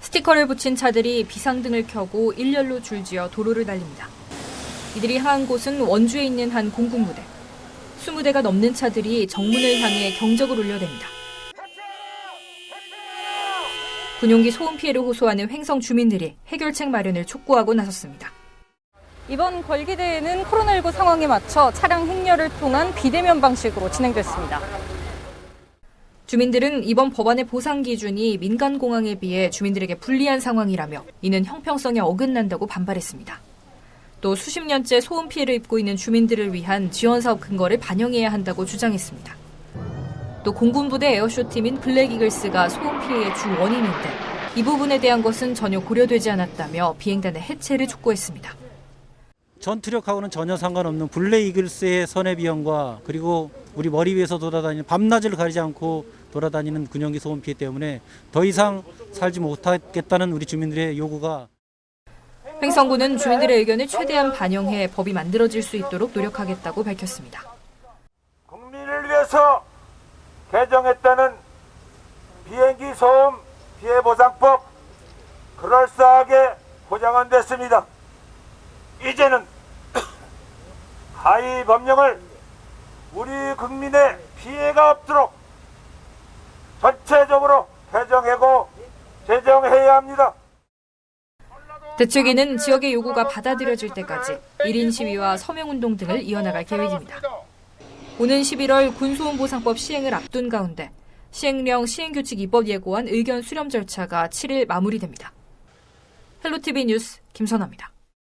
스티커를 붙인 차들이 비상등을 켜고 일렬로 줄지어 도로를 달립니다. 이들이 향한 곳은 원주에 있는 한 공군부대. 20대가 넘는 차들이 정문을 향해 경적을 울려댑니다. 군용기 소음 피해를 호소하는 횡성 주민들이 해결책 마련을 촉구하고 나섰습니다. 이번 걸기대회는 코로나19 상황에 맞춰 차량 행렬을 통한 비대면 방식으로 진행됐습니다. 주민들은 이번 법안의 보상 기준이 민간 공항에 비해 주민들에게 불리한 상황이라며 이는 형평성에 어긋난다고 반발했습니다. 또 수십 년째 소음 피해를 입고 있는 주민들을 위한 지원 사업 근거를 반영해야 한다고 주장했습니다. 또 공군부대 에어쇼 팀인 블랙 이글스가 소음 피해의 주 원인인데 이 부분에 대한 것은 전혀 고려되지 않았다며 비행단의 해체를 촉구했습니다. 전투력하고는 전혀 상관없는 블레 이글스의 선해 비용과 그리고 우리 머리 위에서 돌아다니는 밤낮을 가리지 않고 돌아다니는 군용기 소음 피해 때문에 더 이상 살지 못하겠다는 우리 주민들의 요구가 횡성군은 주민들의 의견을 최대한 반영해 법이 만들어질 수 있도록 노력하겠다고 밝혔습니다. 국민을 위해서 개정했다는 비행기 소음 피해 보상법 그럴싸하게 보장은 됐습니다. 이제는 하위 법령을 우리 국민의 피해가 없도록 전체적으로 개정하고 제정해야 합니다. 대책위는 지역의 요구가 받아들여질 때까지 1인 시위와 서명운동 등을 이어나갈 계획입니다. 오는 11월 군소음보상법 시행을 앞둔 가운데 시행령 시행규칙 입법 예고안 의견 수렴 절차가 7일 마무리됩니다. 헬로티비 뉴스 김선아입니다.